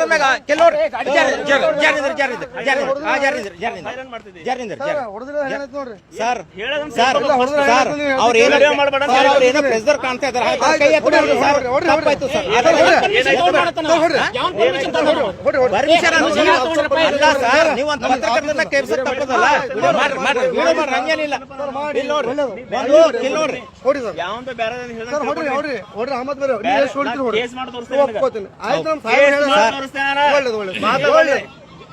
ತಗೊಂಡ ಮ್ಯಾಗ ಕೆಲವ್ರು ಜಾರಿಂದ್ರ ಜಾರಿಂದ್ರ ಜಾರಿಂದ್ರ ಆ ಜಾರಿಂದ್ರ ಜಾರಿಂದ್ರ ಜಾರಿಂದ್ರ ಸರ್ ಸರ್ ಸರ್ ಅವ್ರ ಏನೋ ಸರ್ ಅವ್ರ ಏನೋ ಪ್ರೆಸರ್ ಕಾಣ್ತಾ ಇದಾರೆ ಕೈ ಎತ್ತಿ ಬಿಡ್ರಿ ಸರ್. ತಪ್ಪಾಯ್ತು ಸರ್. ಪರ್ಮಿಷನ್ ಅಲ್ಲ ಸರ್. ನೀವು ಒಂದು ಪತ್ರಕರ್ತರನ್ನ ಕೇಳ್ಸಕ್ ತಪ್ಪದಲ್ಲ ಮಾಡ್ರಿ ಮಾಡ್ರಿ. ವಿಡಿಯೋ ಮಾಡ್ರಿ ಹಂಗೇನಿಲ್ಲ. ಇಲ್ಲಿ ನೋಡ್ರಿ ಒಂದು ಇಲ್ಲಿ ನೋಡ್ರಿ ಯಾವಂತ ಬೇರೆ ಸರ್ ಹೊಡ್ರಿ ಹೊಡ್ರಿ ಹೊಡ್ರಿ ಅಹಮದ್ ಬೇರೆ ಕೇಸ್ ಮಾಡಿ ತೋರಿಸ್ತೇನೆ ಆಯ್ತು ನಮ್ಮ ಸಾಹೇಬ್ ಹೇಳಿ ಒಳ್ಳೇದು ಒಳ್ಳೇದು. ಒಳ್ಳೆ.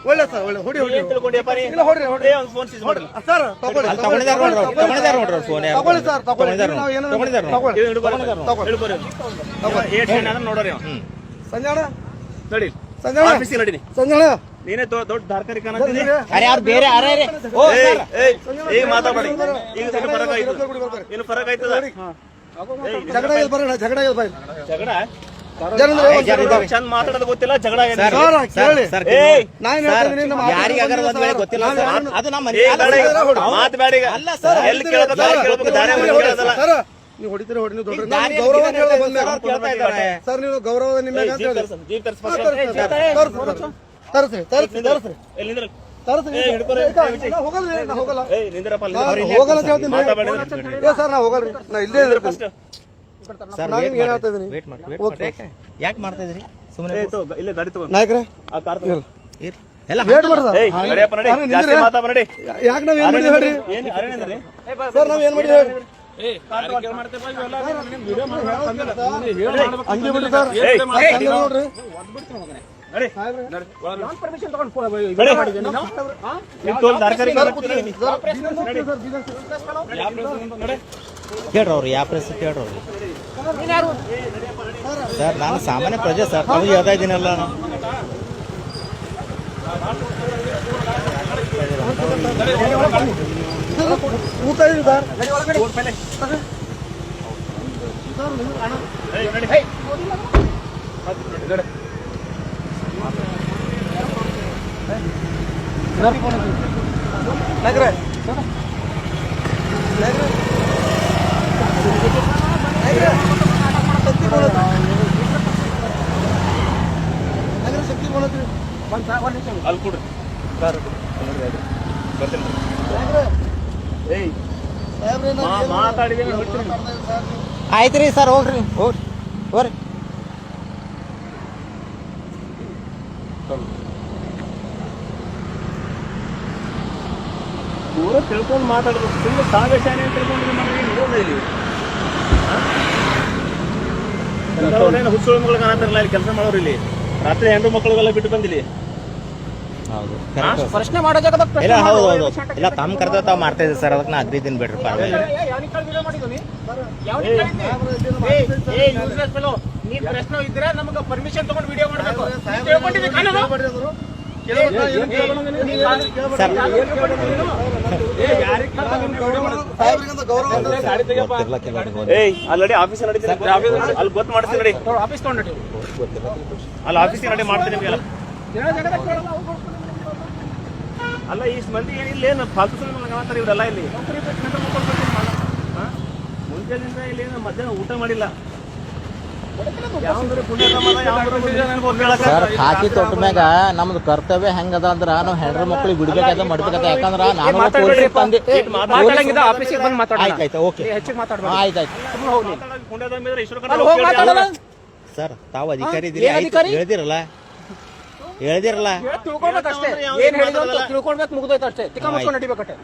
ಒಳ್ಳೆ. ಸರ್ ಒಳ್ಳೆ. ಹೊಡಿ ಹುಡಿ. ತಿಳ್ಕೊಂಡಿಯಪ್ಪ ನೀ? ಇಲ್ಲ ಹೊಡ್ರಿ ಹೊಡ್ರಿ. ಏ, ಫೋನ್ ಸೀಸ್. ಸರ್ ತಗೊಳ್ಳಿ ಅಲ್ಲಿ ತಗೊಂಡಿದ್ದಾರೆ ನೋಡ್ರಿ ತಗೊಂಡಿದ್ದಾರೆ ನೋಡ್ರಿ ಫೋನ್. ಯಾರು ತಗೊಳ್ಳಿ. ಸರ್ ತಗೊಂಡಿದ್ದಾರೆ ನಾವು ಏನೋ ತಗೊಂಡಿದ್ದಾರೆ ನೋಡ್ರಿ. ತಗೊಳ್ಳಿ. ತಗೊಳ್ಳಿ. ಏಟ್ ನೋಡೋರಿ. ಸಂಜಾಣ? ನಡಿ. ಸಂಜಾಣ? ನಡಿ ಸಂಜಾಣ? ನೀನೇ ದೊಡ್ಡ ದಾರ್ಕಾರಿ ಕಾಣತ್ತೀನಿ ಅರೆ ಯಾರು ಬೇರೆ? ಯಾರೇ ಓ ಈಗ ಮಾತಾಡ್ಬೇಡಿ. ಈಗ ಸ್ವಲ್ಪ ಫರಕ್ ಆಯ್ತು ಇನ್ನು ಫರಕ್ ಆಯ್ತದ? ಜಗಳ ಜಗಳ? ಚಂದ ಮಾತಾಡೋದು ಗೊತ್ತಿಲ್ಲ ಜಗಳ ನೀವು ಹೊಡಿತೀರಿ ಹೊಡಿ ದೊಡ್ಡ ಗೌರವ. ಸರ್ ನೀವು ಗೌರವ ನಿಮ್ಮ ಹೋಗಲ್ಲ ಹೋಗಲ್ಲ. ಹೋಗಲ್ಲ ಸರ್ ನಾ ಹೋಗಲ್ರಿ ನಾ ಇಲ್ಲೇ ಇದ್ರಿ. ಸರ್. ಯಾಕೆ? ಮಾಡ್ತಾ ಇದ್ರಿ? ಸುಮ್ಮನೆ ಇಲ್ಲೇ ಗಾಡಿ ನಾಯಕರೇ. ಆ ಕಾರ್ ಎಲ್ಲ ವೇಟ್ ಮಾಡಿ ಸರ್. ಏಯ್ ನಡಿಯಪ್ಪ ನಡಿ. ಜಾಸ್ತಿ ಯಾಕೆ ನಾವ್ ಏನ್ ಮಾಡಿದ್ವಿ ಹೇಳ್ರಿ? ಸರ್ ನಾವ್ ಏನ್ ಮಾಡಿದ್ವಿ ಹೇಳ್ರಿ? ಹಂಗೆ ಬಿಡ್ರಿ ಸರ್. ನೋಡ್ರಿ. ಕೇಳ್ರಿ ಅವ್ರು ಯಾವ ಪ್ರೆಸ್ ಕೇಳ್ರಿ ಅವ್ರು ಸರ್ ನಾನು ಸಾಮಾನ್ಯ ಪ್ರಜೆ ಸರ್. ತಾವು ಹೇಳ್ತಾ ಇದ್ದೀನಲ್ಲ. ಊಟ ಸರ್ ಏಯ್, ನಡಿ. ನಾಯಕರೇ ನಾಯಕರೇ ನಾಯಕರೇ ಶಕ್ತಿ ಬೋಲತ್ರಿ ನಾಯಕರೇ ಶಕ್ತಿ ಬೋಲತ್ರಿ ಅಲ್ಲಿ ಕೊಡ್ರಿ. ಬರ್ತೀನಿ ನಾಯಕರೇ ಏಯ್. ಮಾತಾಡಿದ್ದೀನಿ ಸರ್. ಆಯ್ತು ರೀ ಸರ್ ಹೋಗ್ರಿ. ಹೋಗ್ರಿ. ಹೋಗ್ರಿ. ಪೂರ ತಿಳ್ಕೊಂಡು ಮಾತಾಡೋದು ಸುಮ್ಮನೆ ಶಾನೆ ಅಂತ ತಿಳ್ಕೊಂಡಿದ್ರೆ ಮಾಡ್ರಿ ಇರೋದ ಇಲ್ಲಿ ಹುಚ್ಚುಳ ಮಗಳು ಕಾಣತ್ತಾರಲ್ಲ ಇಲ್ಲಿ ಕೆಲಸ ಮಾಡೋರು ಇಲ್ಲಿ. ರಾತ್ರಿ ಹೆಣ್ಣು ಮಕ್ಕಳಿಗೆಲ್ಲ ಬಿಟ್ಟು ಬಂದಿಲ್ಲಿ ಹೌದು. ಪ್ರಶ್ನೆ ಮಾಡೋ ಜಾಗದಾಗ ಇಲ್ಲ ಹೌದು ಹೌದು. ಇಲ್ಲ ತಮ್ಮ ಕರೆದ ತಾವು ಮಾಡ್ತಾ ಇದ್ದೀವಿ ಸರ್ ಅದಕ್ಕೆ ನಾ ಅಗ್ರಿದ್ದೀನಿ ಬಿಡ್ರಿ ಪರವಾಗಿಲ್ಲ ನೀನ್ ಪ್ರಶ್ನೆ ಇದ್ರೆ ನಮಗೆ ಪರ್ಮಿಷನ್ ತಗೊಂಡು ವಿಡಿಯೋ ಮಾಡಬೇಕು. ಕಾನೂನು? ಏಯ್ ಅಲ್ಲಿ ಆಫೀಸ್ ನಡೀತೀನಿ ಅಲ್ಲಿ ಗೊತ್ತು ಮಾಡ್ತೀನಿ ನಡಿ. ಆಫೀಸ್ ತಗೊಂಡು ಅಲ್ಲಿ ಆಫೀಸ್ ನಡಿ ಮಾಡ್ತೀನಿ ನಿಮಗೆಲ್ಲ. ಅಲ್ಲ ಇಷ್ಟು ಮಂದಿ ಏನಿಲ್ಲ ಏನು ಫಾಲ್ತು ಕಾಣ್ತಾರೆ ಇವರೆಲ್ಲ ಇಲ್ಲಿ? ಹಾ? ಮುಂಜಾನೆಯಿಂದ ಇಲ್ಲಿ ಏನು ಮಧ್ಯಾಹ್ನ ಊಟ ಮಾಡಿಲ್ಲ? ಸರ್ ತೊಟ್ಟ ಮ್ಯಾಗ ನಮ್ದು ಕರ್ತವ್ಯ ಹೆಂಗದ ಅಂದ್ರ ನಾವು ಹೆಣ್ರ ಮಕ್ಳಿಗೆ ಬಿಡ್ಬೇಕಾದ ಮಾಡ್ಬೇಕಾದ ಯಾಕಂದ್ರ ನಾನು ಪೊಲೀಸ್ ತಂದೆ ಮಾತಾಡಂಗಿದ್ದ ಆಫೀಸಿಗೆ ಬಂದು ಮಾತಾಡ ಆಯ್ತು ಆಯ್ತು ಓಕೆ ಹೆಚ್ಚಿಗೆ ಮಾತಾಡ್ಬೇಡ. ಆಯ್ತು ಆಯ್ತು ಮಾತಾಡೋದು ಪುಣ್ಯದ ಮೇಲೆ ಈಶ್ವರ ಕಡೆ ಅಲ್ಲಿ ಹೋಗಿ ಹೋಗಿ ಮಾತಾಡೋಣ. ಸರ್ ತಾವು ಅಧಿಕಾರಿ ಇದ್ದೀರಿ? ಹೇಳ್ದಿರಲ್ಲ. ತಿಳ್ಕೊಳ್ಬೇಕು ಅಷ್ಟೇ ಏನ್ ಹೇಳಿದ್ರು ತಿಳ್ಕೊಳ್ಬೇಕು ಮುಗ್ದೋಯ್ತು ಅಷ್ಟೇ. ತಿಕ್ಕ ಮುಚ್ಕೊಂಡು ನಡಿಬೇಕಷ್ಟೇ.